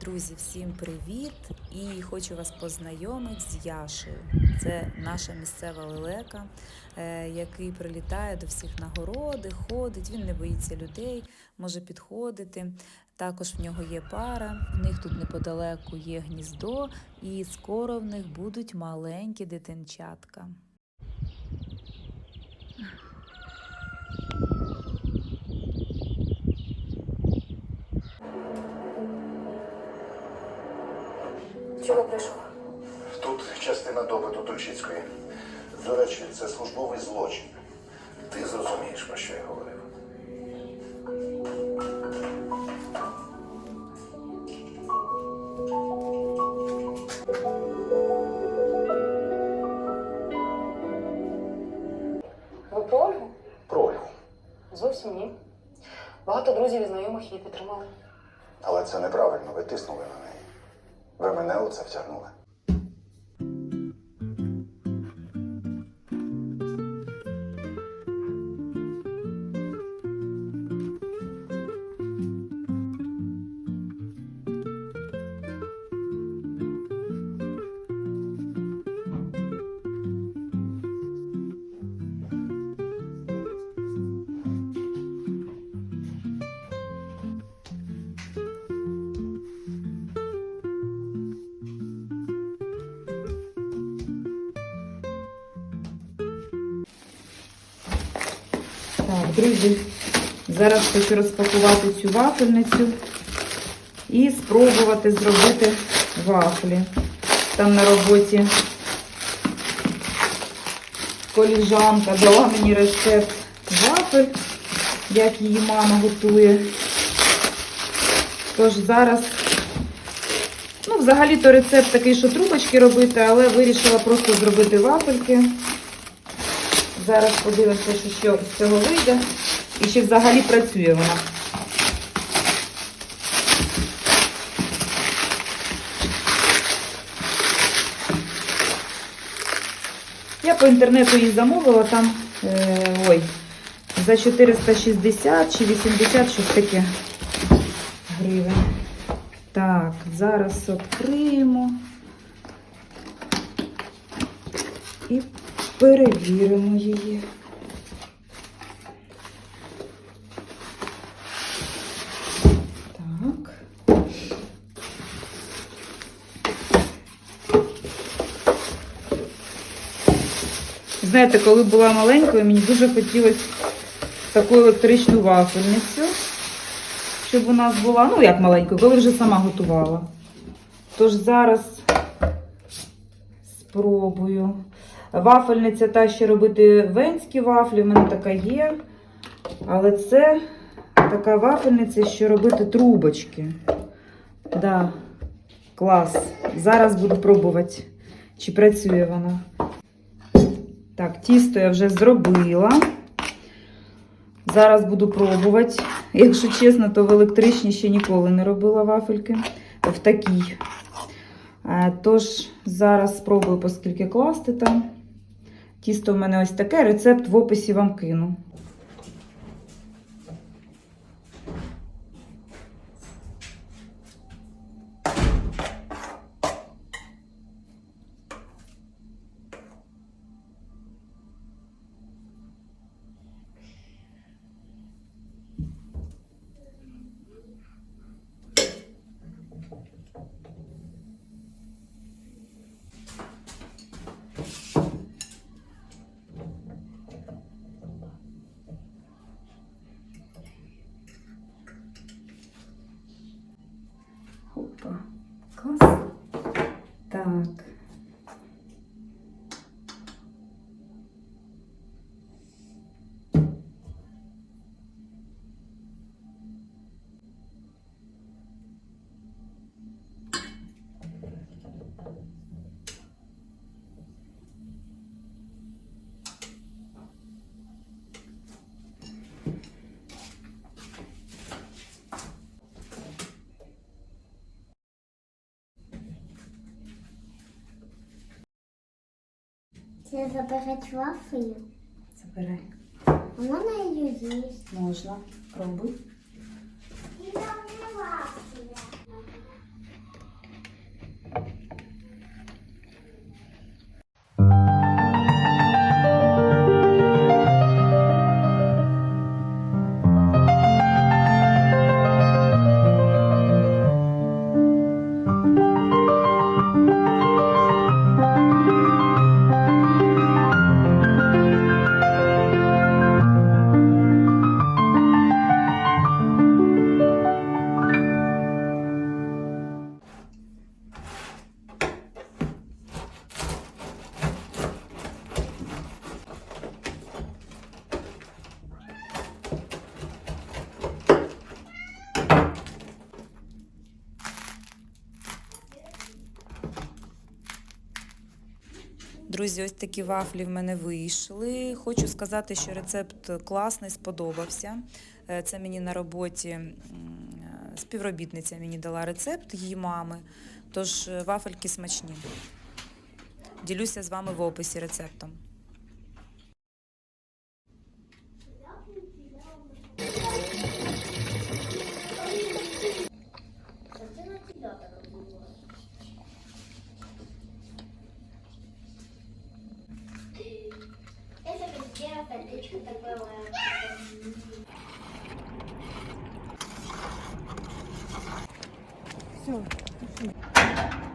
Друзі, всім привіт! І хочу вас познайомити з Яшею. Це наша місцева лелека, е, який прилітає до всіх на городи, ходить. Він не боїться людей, може підходити. Також в нього є пара. В них тут неподалеку є гніздо, і скоро в них будуть маленькі дитинчатка. Чого прийшов? Тут частина допиту Тульчицької. До речі, це службовий злочин. Ти зрозумієш, про що я говорив. Ви про Ольгу? Про Ольгу. Зовсім ні. Багато друзів і знайомих її підтримали. Але це неправильно, ви тиснули на неї. Ви мене у це втягнули. Так, друзі, зараз хочу розпакувати цю вафельницю і спробувати зробити вафлі. Там на роботі коліжанка дала мені рецепт вафель, як її мама готує. Тож зараз, ну, взагалі-то рецепт такий, що трубочки робити, але вирішила просто зробити вафельки. Зараз подивимося, що, що з цього вийде. І чи взагалі працює вона. Я по інтернету її замовила там е, ой, за 460 чи 80, щось таке гривень. Так, зараз відкриємо. І перевіримо її. Так. Знаєте, коли була маленькою, мені дуже хотілося таку електричну вафельницю, щоб у нас була, ну як маленькою, коли вже сама готувала. Тож зараз спробую. Вафельниця та, що робити венські вафлі, в мене така є. Але це така вафельниця, що робити трубочки. Да, клас. Зараз буду пробувати, чи працює вона. Так, тісто я вже зробила. Зараз буду пробувати. Якщо чесно, то в електричній ще ніколи не робила вафельки. В такій. Е, Тож, зараз спробую, поскільки класти там. Тісто в мене ось таке, рецепт в описі вам кину. Це заберуть вафлю. Забирай. А можна її їсти? Можна. Пробуй. Друзі, ось такі вафлі в мене вийшли. Хочу сказати, що рецепт класний, сподобався. Е, Це мені на роботі е, співробітниця мені дала рецепт її мами. Тож е, вафельки смачні. Ділюся з вами в описі рецептом. Все. Вона